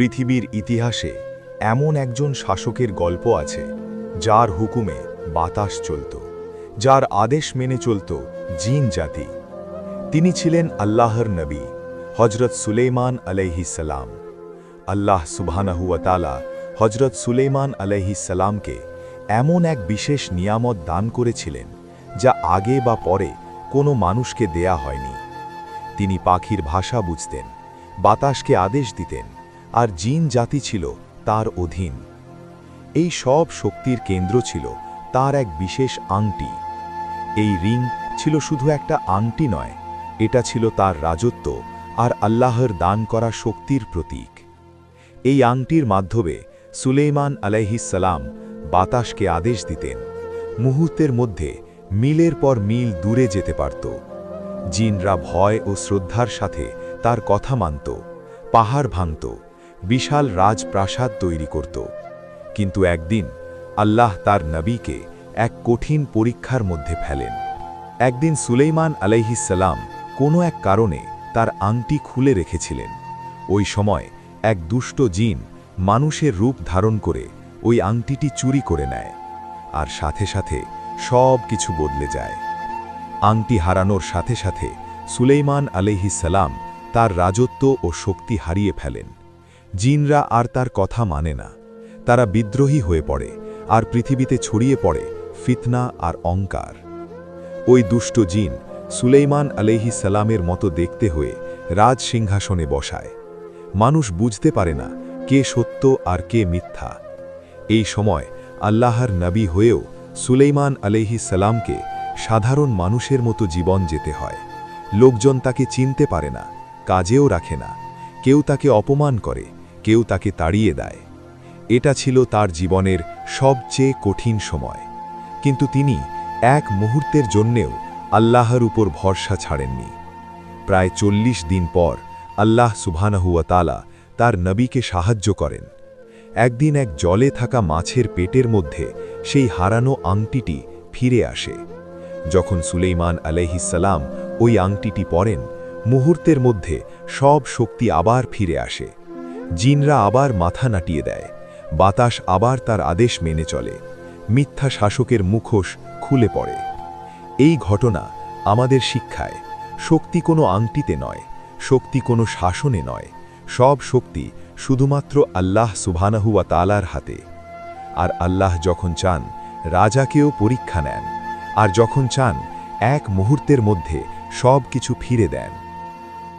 পৃথিবীর ইতিহাসে এমন একজন শাসকের গল্প আছে, যার হুকুমে বাতাস চলত, যার আদেশ মেনে চলত জিন জাতি। তিনি ছিলেন আল্লাহর নবী হজরত সুলেমান আলাইহিসাল্লাম আল্লাহ সুবহানাহুয়াতালা হজরত সুলেমান আলাইহিসাল্লামকে এমন এক বিশেষ নিয়ামত দান করেছিলেন, যা আগে বা পরে কোনো মানুষকে দেয়া হয়নি। তিনি পাখির ভাষা বুঝতেন, বাতাসকে আদেশ দিতেন আর জিন জাতি ছিল তার অধীন। এই সব শক্তির কেন্দ্র ছিল তার এক বিশেষ আংটি। এই রিং ছিল শুধু একটা আংটি নয়, এটা ছিল তার রাজত্ব আর আল্লাহর দান করা শক্তির প্রতীক। এই আংটির মাধ্যমে সুলেইমান আলাইহিসালাম বাতাসকে আদেশ দিতেন, মুহূর্তের মধ্যে মিলের পর মিল দূরে যেতে পারত। জিনরা ভয় ও শ্রদ্ধার সাথে তার কথা মানত, পাহাড় ভাঙত বিশাল রাজপ্রাসাদ তৈরি করত। কিন্তু একদিন আল্লাহ তার নবীকে এক কঠিন পরীক্ষার মধ্যে ফেলেন। একদিন সুলেইমান আলাইহিসাল্লাম কোনো এক কারণে তার আংটি খুলে রেখেছিলেন। ওই সময় এক দুষ্ট জিন মানুষের রূপ ধারণ করে ওই আংটিটি চুরি করে নেয় আর সাথে সাথে সব কিছু বদলে যায়। আংটি হারানোর সাথে সাথে সুলেইমান আলাইহিসাল্লাম তার রাজত্ব ও শক্তি হারিয়ে ফেলেন। জিনরা আর তার কথা মানে না। তারা বিদ্রোহী হয়ে পড়ে আর পৃথিবীতে ছড়িয়ে পড়ে ফিতনা আর অঙ্কার ওই দুষ্ট জিন সুলেইমান আলাইহি সালামের মতো দেখতে হয়ে রাজ সিংহাসনে বসায়। মানুষ বুঝতে পারে না কে সত্য আর কে মিথ্যা। এই সময় আল্লাহর নবী হয়েও সুলেইমান আলাইহি সালামকে সাধারণ মানুষের মতো জীবন যেতে হয়। লোকজন তাকে চিনতে পারে না, কাজেও রাখে না। কেউ তাকে অপমান করে কেউ তাকে তাড়িয়ে দেয়। এটা ছিল তার জীবনের সবচেয়ে কঠিন সময়। কিন্তু তিনি এক মুহূর্তের জন্যেও আল্লাহর উপর ভরসা ছাড়েননি। প্রায় চল্লিশ দিন পর আল্লাহ সুবহানাহুয়াতালা তার নবীকে সাহায্য করেন। একদিন এক জলে থাকা মাছের পেটের মধ্যে সেই হারানো আংটিটি ফিরে আসে। যখন সুলেইমান আলাইহিসাল্লাম ওই আংটিটি পরেন, মুহূর্তের মধ্যে সব শক্তি আবার ফিরে আসে। জিনরা আবার মাথা নাটিয়ে দেয়। বাতাস আবার তার আদেশ মেনে চলে। মিথ্যা শাসকের মুখোশ খুলে পড়ে। এই ঘটনা আমাদের শিক্ষায়, শক্তি কোনো আংটিতে নয়, শক্তি কোনো শাসনে নয়, সব শক্তি শুধুমাত্র আল্লাহ সুবহানাহুয়া তালার হাতে। আর আল্লাহ যখন চান, রাজাকেও পরীক্ষা নেন। আর যখন চান, এক মুহূর্তের মধ্যে সব কিছু ফিরে দেন।